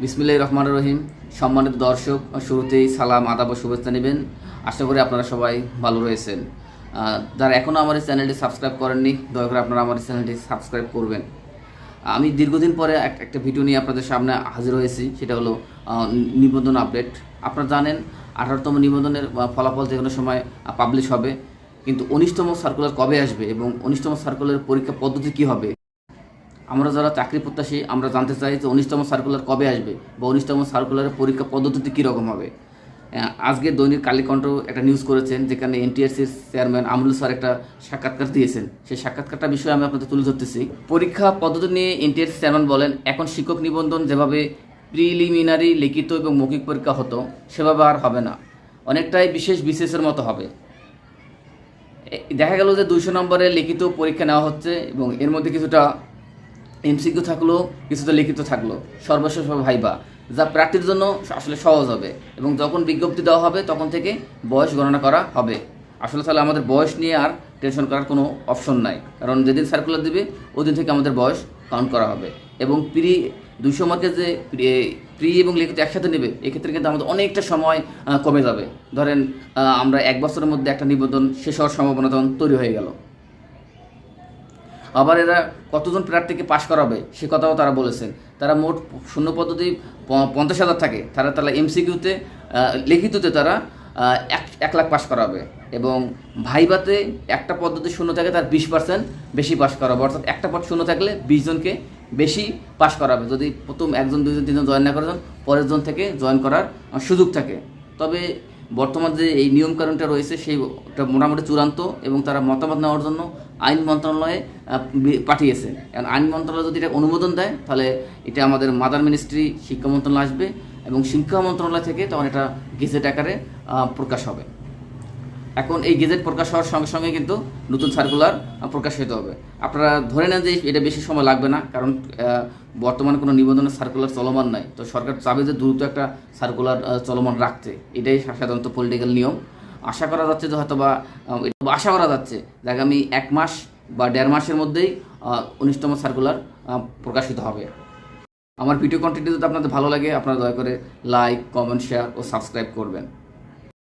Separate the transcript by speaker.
Speaker 1: বিসমিল্লাহ রহমান রহিম। সম্মানিত দর্শক, শুরুতেই সালাম, আদাব শুভেচ্ছা নেবেন। আশা করি আপনারা সবাই ভালো রয়েছেন। যারা এখনও আমার এই চ্যানেলটি সাবস্ক্রাইব করেননি, দয়া করে আপনারা আমার এই চ্যানেলটি সাবস্ক্রাইব করবেন। আমি দীর্ঘদিন পরে এক- একটা ভিডিও নিয়ে আপনাদের সামনে হাজির হয়েছি, সেটা হলো নিবন্ধন আপডেট। আপনারা জানেন, আঠারোতম নিবন্ধনের ফলাফল যে কোনো সময় পাবলিশ হবে। কিন্তু উনিশতম সার্কুলার কবে আসবে এবং উনিশতম সার্কুলার পরীক্ষা পদ্ধতি কী হবে? আমরা যারা চাকরি প্রত্যাশী, আমরা জানতে চাই যে উনিশতম সার্কুলার কবে আসবে বা উনিশতম সার্কুলারের পরীক্ষা পদ্ধতি কীরকম হবে। আজকে দৈনিক কালীকণ্ঠ একটা নিউজ করেছেন, যেখানে এনটিএসসির চেয়ারম্যান আমরুল স্যার একটা সাক্ষাৎকার দিয়েছেন। সেই সাক্ষাৎকারটা বিষয়ে আমি আপনাদের তুলে ধরতেছি। পরীক্ষা পদ্ধতি নিয়ে এনটিএসসি চেয়ারম্যান বলেন, এখন শিক্ষক নিবন্ধন যেভাবে প্রিলিমিনারি লিখিত এবং মৌখিক পরীক্ষা হতো, সেভাবে আর হবে না। অনেকটাই বিশেষ বিশেষের মতো হবে। দেখা গেল যে দুইশো নম্বরের লিখিত পরীক্ষা নেওয়া হচ্ছে এবং এর মধ্যে কিছুটা এমসিকিউ থাকল, কিছুটা লিখিত থাকল। সর্বশেষ ভাইবা, যা প্রার্থীর জন্য আসলে সহজ হবে এবং যখন বিজ্ঞপ্তি দেওয়া হবে, তখন থেকে বয়স গণনা করা হবে। আসলে তাহলে আমাদের বয়স নিয়ে আর টেনশন করার কোনো অপশন নাই। কারণ যেদিন সার্কুলার দিবে ওই দিন থেকে আমাদের বয়স কাউন্ট করা হবে। এবং প্রি দুইশো মার্কে যে প্রি- এবং লিখিত একসাথে নেবে, এক্ষেত্রে কিন্তু আমাদের অনেকটা সময় কমে যাবে। ধরেন আমরা এক বছরের মধ্যে একটা নিবেদন শেষ হওয়ার সম্ভাবনা তখন তৈরি হয়ে গেল। আবার এরা কতজন প্রার্থীকে পাশ করাবে, সে কথাও তারা বলেছেন। তারা মোট শূন্য পদ্ধতি পঞ্চাশ হাজার থাকে। তারা তারা এমসিকিউতে লিখিততে তারা এক এক লাখ পাশ করাবে। এবং ভাইবাতে একটা পদ্ধতি শূন্য থাকে, তার বিশ পার্সেন্ট বেশি পাশ করাবে। অর্থাৎ একটা পদ শূন্য থাকলে বিশ জনকে বেশি পাশ করাবে। যদি প্রথম একজন, দুইজন, তিনজন জয়েন না করেন পরের জন থেকে জয়েন করার সুযোগ থাকে। তবে বর্তমান যে এই নিয়ম নিয়মকানুনটা রয়েছে, সেইটা মোটামুটি চূড়ান্ত এবং তারা মতামত নেওয়ার জন্য আইন মন্ত্রণালয়ে পাঠিয়েছে। কারণ আইন মন্ত্রণালয় যদি এটা অনুমোদন দেয়, তাহলে এটা আমাদের মাদার মিনিস্ট্রি, শিক্ষা মন্ত্রণালয় আসবে এবং শিক্ষা মন্ত্রণালয় থেকে তখন এটা গেজেট আকারে প্রকাশ হবে। এখন এই গেজেট প্রকাশ হওয়ার সঙ্গে সঙ্গে কিন্তু নতুন সার্কুলার প্রকাশিত হবে। আপনারা ধরে নেন যে এটা বেশি সময় লাগবে না, কারণ বর্তমানে কোনো নিবন্ধনের সার্কুলার চলমান নাই। তো সরকার চাবে যে দ্রুত একটা সার্কুলার চলমান রাখতে। এটাই সাধারণত পলিটিক্যাল নিয়ম। আশা করা যাচ্ছে যে হয়তো বা আশা করা যাচ্ছে যে আগামী এক মাস বা দেড় মাসের মধ্যেই উনিশতম সার্কুলার প্রকাশিত হবে। আমার ভিডিও কন্টেন্ট যদি আপনাদের ভালো লাগে, আপনারা দয়া করে লাইক কমেন্ট শেয়ার ও সাবস্ক্রাইব করবেন।